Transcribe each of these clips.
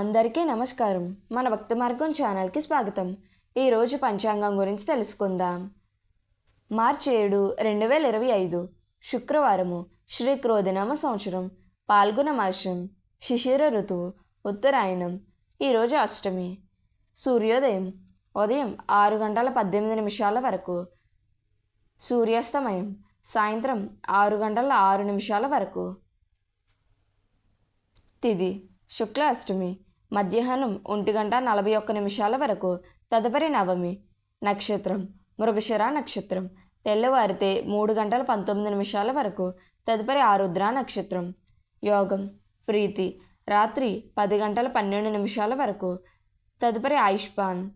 అందరికీ నమస్కారం. మన భక్తి మార్గం ఛానల్కి స్వాగతం. ఈరోజు పంచాంగం గురించి తెలుసుకుందాం. మార్చి ఏడు రెండు వేల ఇరవై ఐదు శుక్రవారము శ్రీ క్రోధినామ సంవత్సరం పాల్గొన మాసం శిశిర ఋతువు ఉత్తరాయణం ఈరోజు అష్టమి. సూర్యోదయం ఉదయం ఆరు గంటల పద్దెనిమిది నిమిషాల వరకు. సూర్యాస్తమయం సాయంత్రం ఆరు గంటల ఆరు నిమిషాల వరకు. తిది శుక్ల అష్టమి మధ్యాహ్నం ఒంటి గంట నలభై ఒక్క నిమిషాల వరకు. తదుపరి నవమి నక్షత్రం మృగశిర నక్షత్రం. తెల్లవారితే మూడు గంటల పంతొమ్మిది నిమిషాల వరకు. తదుపరి ఆరుద్ర నక్షత్రం. యోగం ప్రీతి రాత్రి పది గంటల పన్నెండు నిమిషాల వరకు. తదుపరి ఆయుష్పాన్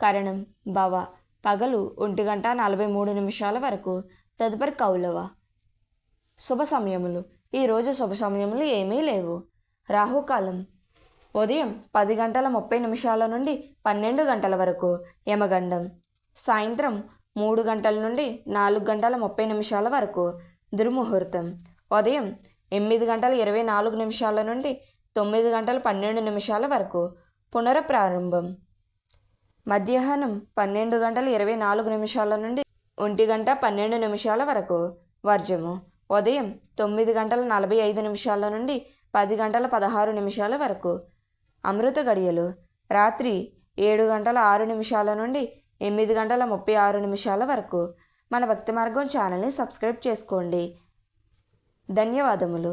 కరణం భవ పగలు ఒంటి గంట నలభై మూడు నిమిషాల వరకు. తదుపరి కౌలవ. శుభ సమయములు. ఈరోజు శుభ సమయములు ఏమీ లేవు. రాహుకాలం ఉదయం పది గంటల ముప్పై నిమిషాల నుండి పన్నెండు గంటల వరకు యమగండం. సాయంత్రం మూడు గంటల నుండి నాలుగు గంటల ముప్పై నిమిషాల వరకు దుర్ముహూర్తం. ఉదయం ఎనిమిది గంటల ఇరవై నాలుగు నిమిషాల నుండి తొమ్మిది గంటల పన్నెండు నిమిషాల వరకు పునఃప్రారంభం. మధ్యాహ్నం పన్నెండు గంటల ఇరవై నాలుగు నిమిషాల నుండి ఒంటి గంట పన్నెండు నిమిషాల వరకు వర్జము. ఉదయం తొమ్మిది గంటల నలభై ఐదు నిమిషాల నుండి పది గంటల పదహారు నిమిషాల వరకు అమృత గడియలు. రాత్రి ఏడు గంటల ఆరు నిమిషాల నుండి ఎనిమిది గంటల ముప్పై ఆరు నిమిషాల వరకు. మన భక్తి మార్గం ఛానల్ని సబ్స్క్రైబ్ చేసుకోండి. ధన్యవాదములు.